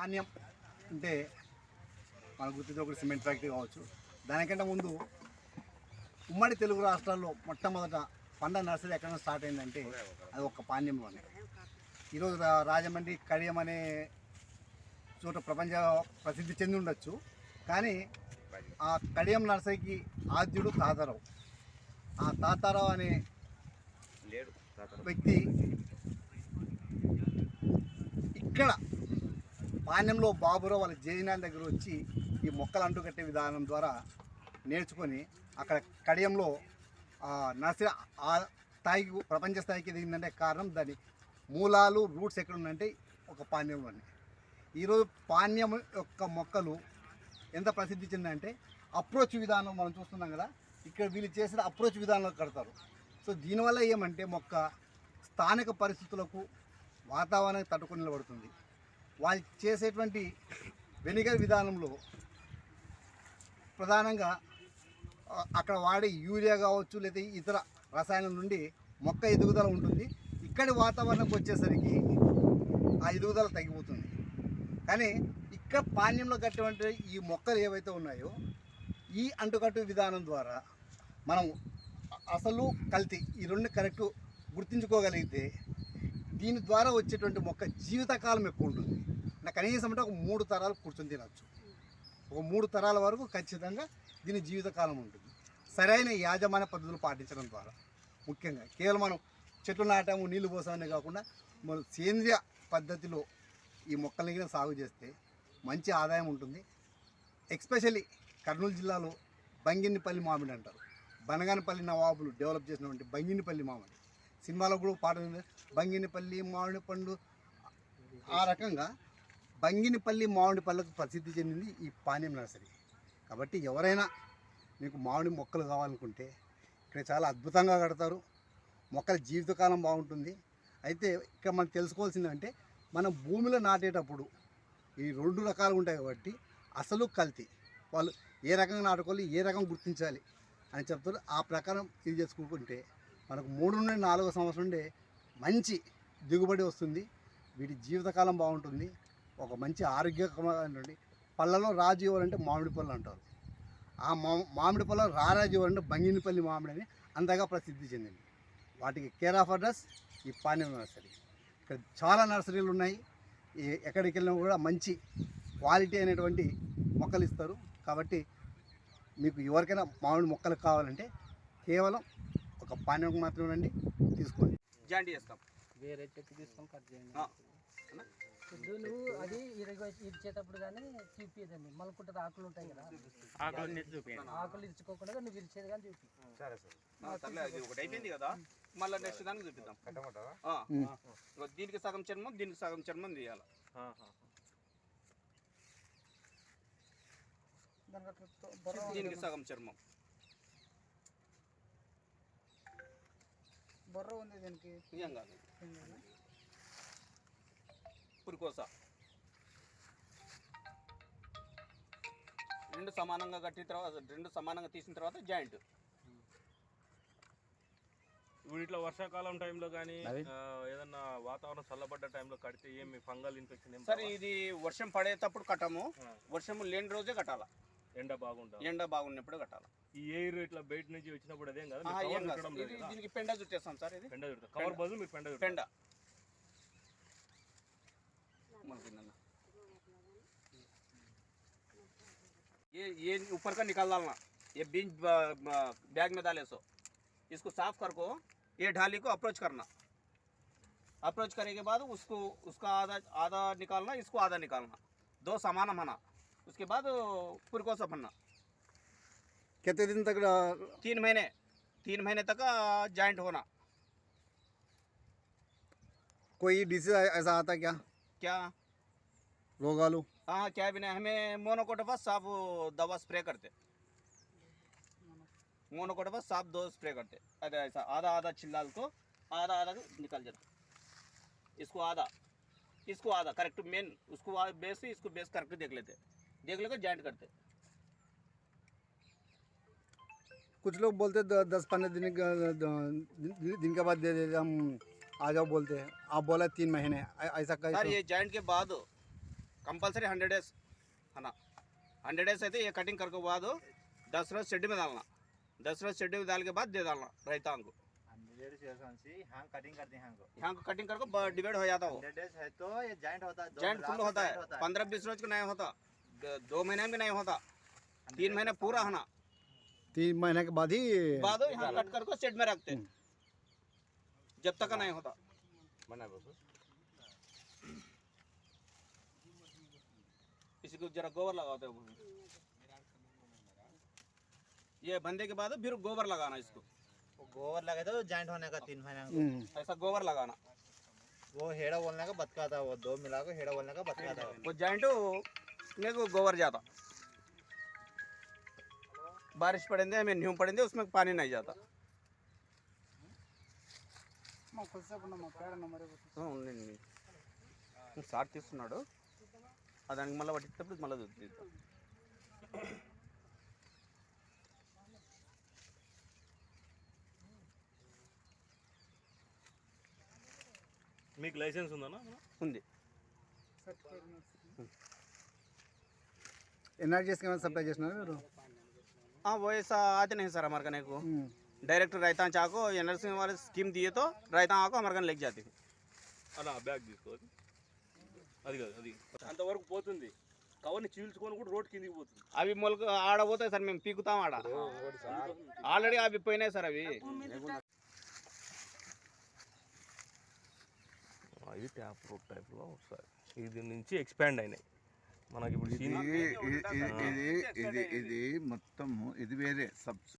పానీయం అంటే మన గుర్తించే ఒక సిమెంట్ ఫ్యాక్టరీ కావచ్చు. దానికంటే ముందు ఉమ్మడి తెలుగు రాష్ట్రాల్లో మొట్టమొదట పండ నర్సరీ ఎక్కడ స్టార్ట్ అయిందంటే అది ఒక పానీయంలోనే. ఈరోజు రాజమండ్రి కడియం అనే చోట ప్రపంచ ప్రసిద్ధి చెంది ఉండొచ్చు. కానీ ఆ కడియం నర్సరీకి ఆద్యుడు తాతారావు. ఆ తాతారావు అనే లేడు వ్యక్తి ఇక్కడ పాణ్యంలో బాబురావు వాళ్ళ జైనాల దగ్గర వచ్చి ఈ మొక్కలు అంటుకట్టే విధానం ద్వారా నేర్చుకొని అక్కడ కడియంలో నర్సరీ ఆ స్థాయికి ప్రపంచ స్థాయికి ఎదిగిందంటే కారణం దాని మూలాలు రూట్స్ ఎక్కడ ఉన్నాయంటే ఒక పాణ్యంలోనే. ఈరోజు పాణ్యం యొక్క మొక్కలు ఎంత ప్రసిద్ధి చెందంటే అప్రోచ్ విధానం మనం చూస్తున్నాం కదా ఇక్కడ వీళ్ళు చేసిన అప్రోచ్ విధానంలో కడతారు. సో దీనివల్ల ఏమంటే మొక్క స్థానిక పరిస్థితులకు వాతావరణానికి తట్టుకొని నిలబడుతుంది. వాళ్ళు చేసేటువంటి వెనిగర్ విధానంలో ప్రధానంగా అక్కడ వాడే యూరియా కావచ్చు లేదా ఇతర రసాయనం నుండి మొక్క ఎదుగుదల ఉంటుంది. ఇక్కడి వాతావరణంకి వచ్చేసరికి ఆ ఎదుగుదల తగ్గిపోతుంది. కానీ ఇక్కడ పాణ్యంలో కట్టేటువంటి ఈ మొక్కలు ఏవైతే ఉన్నాయో ఈ అంటుకట్టు విధానం ద్వారా మనం అసలు కల్తీ ఈ రెండు కరెక్ట్ గుర్తించుకోగలిగితే దీని ద్వారా వచ్చేటువంటి మొక్క జీవితకాలం ఎక్కువ ఉంటుంది. నా కనీసం అంటే ఒక మూడు తరాలు కూర్చొని తినచ్చు. ఒక మూడు తరాల వరకు ఖచ్చితంగా దీని జీవితకాలం ఉంటుంది. సరైన యాజమాన్య పద్ధతులు పాటించడం ద్వారా. ముఖ్యంగా కేవలం మనం చెట్లు నాటాము నీళ్ళు పోసామనే కాకుండా మనం సేంద్రియ పద్ధతిలో ఈ మొక్కల్ని సాగు చేస్తే మంచి ఆదాయం ఉంటుంది. ఎక్స్పెషల్లీ కర్నూలు జిల్లాలో బంగిన్నిపల్లి మామిడి అంటారు. బనగానపల్లి నవాబులు డెవలప్ చేసినటువంటి బంగిన్నిపల్లి మామిడి. సినిమాలో కూడా పాట బంగిన్నిపల్లి మామిడి పండు. ఆ రకంగా బంగినపల్లి మామిడి పళ్ళకు ప్రసిద్ధి చెందింది ఈ పానీయం నర్సరీ. కాబట్టి ఎవరైనా మీకు మామిడి మొక్కలు కావాలనుకుంటే ఇక్కడ చాలా అద్భుతంగా కడతారు. మొక్కల జీవితకాలం బాగుంటుంది. అయితే ఇక్కడ మనం తెలుసుకోవాల్సిందంటే మనం భూమిలో నాటేటప్పుడు ఈ రెండు రకాలు ఉంటాయి కాబట్టి అసలు కల్తీ. వాళ్ళు ఏ రకంగా నాటుకోవాలి ఏ రకం గుర్తించాలి అని చెప్తారు. ఆ ప్రకారం ఇది చేసుకుంటే మనకు మూడు నుండి నాలుగో సంవత్సరం నుండి మంచి దిగుబడి వస్తుంది. వీటి జీవితకాలం బాగుంటుంది. ఒక మంచి ఆరోగ్యకరమైనటువంటి పళ్ళలో రాజు ఎవరంటే మామిడి పళ్ళు అంటారు. ఆ మా మామిడి పళ్ళ రారాజు ఎవరంటే బంగినిపల్లి మామిడి అని అంతగా ప్రసిద్ధి చెందింది. వాటికి కేర్ ఆఫ్ అడ్రస్ ఈ పానీయం నర్సరీ. ఇక్కడ చాలా నర్సరీలు ఉన్నాయి. ఎక్కడికి వెళ్ళినా కూడా మంచి క్వాలిటీ అయినటువంటి మొక్కలు ఇస్తారు. కాబట్టి మీకు ఎవరికైనా మామిడి మొక్కలు కావాలంటే కేవలం ఒక పానీయం మాత్రమేనండి తీసుకోండి. జాండి చేస్తాం. వేరే చెట్టు తీసుకొని కట్ చేయండి. ఇప్పుడు నువ్వు అది ఇరగ ఇచ్చేటప్పుడు కానీ చూపియదండి మలుకుంటుంది ఆకులు ఉంటాయి కదా. ఆకులు ఇచ్చుకోకుండా నువ్వు ఇచ్చేది కానీ చూపి. సరే సరే. ఒకటి అయిపోయింది కదా. మళ్ళీ నెక్స్ట్ దానికి చూపిద్దాం. ఆ. ఇగో దీనికి సగం చర్మం దీనికి సగం చర్మం తీయాలి. దీనికి సగం చర్మం. బొర్ర ఉంది దీనికి. ఏం కాదు పురికోస రెండు సమానంగా కట్టిన తర్వాత రెండు సమానంగా తీసిన తర్వాత జాయింట్. ఇప్పుడు ఇట్లా వర్షాకాలం టైంలో కానీ ఏదన్నా వాతావరణం చల్లబడ్డ టైంలో కడితే ఏమి ఫంగల్ ఇన్ఫెక్షన్ సరే ఇది వర్షం పడేటప్పుడు కట్టము. వర్షం లేని రోజే కట్టాల? ఎండ బాగుంటుంది ఎండ బాగున్నప్పుడు కట్టాల? ఈ ఎయిర్ ఇట్లా బయట నుంచి వచ్చినప్పుడు అదేం కదా? దీనికి పెండ చుట్టేస్తాం సార్ ఇది. పెండ చుడతారు కవర్ బదులు మీరు పెండ చుడతారు पेंडा ये ये ऊपर का निकाल डालना ये बीज ब- ब- बैग में डाले सो इसको साफ़ कर को ये ढाली को अप्रोच करना अप्रोच करने के बाद उसको उसका आधा आधा निकालना इसको आधा निकालना दो समान बना उसके बाद पुरको से बनना कितने दिन तक तीन महीने तीन महीने तक जॉइंट होना कोई डिसीज ऐसा आता क्या क्या रोगालू हाँ क्या भी नहीं हमें मोनोकोटोफास साफ़ दवा स्प्रे करते। मोनोकोटोफास साफ़ दो स्प्रे करते। अरे ऐसा आधा आधा चिल्लाल को आधा आधा निकल जाता इसको आधा। इसको आधा करेक्ट मेन उसको बेस इसको बेस करेक्ट देख लेते। देख लेकर जॉइंट करते। कुछ लोग बोलते दस पंद्रह दिन दिन के बाद दे देते हम आ जाओ बोलते हैं। आप बोला तीन महीने ऐसा सर ये जॉइंट के बाद कंपलसरी हंड्रेड डेज है ना हंड्रेड डेज అయితే ये कटिंग करके बाद दस रोज शेड में डालना दस रोज शेड में डाल के बाद दे डालना रैतांग को हंड्रेड डेज से हाँ कटिंग करते हैं हमको यहाँ को कटिंग करके डिवाइड हो जाता हो हंड्रेड डेज है तो ये जॉइंट होता है दो जॉइंट लास्ट फुल होता है joint पंद्रह बीस रोज का नहीं होता द- दो महीने में नहीं होता तीन महीने पूरा है ना तीन महीने के बाद ही बाद यहाँ कट करके शेड में रखते जब तक नहीं होता इसी को जरा गोबर लगाते हो ये बंदे के बाद फिर गोबर लगाना इसको वो गोबर लगे तो जॉइंट होने का तीन महीने का हम्म, ऐसा गोबर लगाना वो हेड़ा बोलने का बतका था वो दो मिला को हेड़ा बोलने का बतका था वो जॉइंट में को गोबर जाता बारिश पड़ेंगे हमें न्यू पड़ेंगे उसमें पानी नहीं जाता ఆ, ఉండండి సార్ తీస్తున్నాడు ఆ దానికి మళ్ళీ పట్టించేటప్పుడు మళ్ళీ తీద్దాం మీకు లైసెన్స్ ఉందా. ఉంది ఎన్ఆర్జీఎస్కి ఏమైనా సప్లై చేసినారు మీరు? వయసు ఆతనే సార్ అమెరికా నీకు. డైరెక్ట్ రైతాన్ చాకు ఎన్ఆర్సీ వాళ్ళ స్కీమ్ తీయతో రైతా ఆకు అమెరికన్ లెగ్ జాతి అలా బ్యాగ్ తీసుకోవాలి. అది కాదు అది. అంతవరకు పోతుంది. కవర్ని చీల్చుకొని కూడా రోడ్ కిందికి పోతుంది. అవి మొలక ఆడ పోతాయి సార్ మేము పీకుతాం ఆడ. ఆల్రెడీ అవి పోయినాయి సార్ అవి. ఇది ట్యాప్ రూట్ టైప్లో వస్తాయి ఇది నుంచి ఎక్స్పాండ్ అయినాయి. మనకి ఇప్పుడు ఇది ఇది ఇది ఇది ఇది మొత్తము ఇది వేరే. సబ్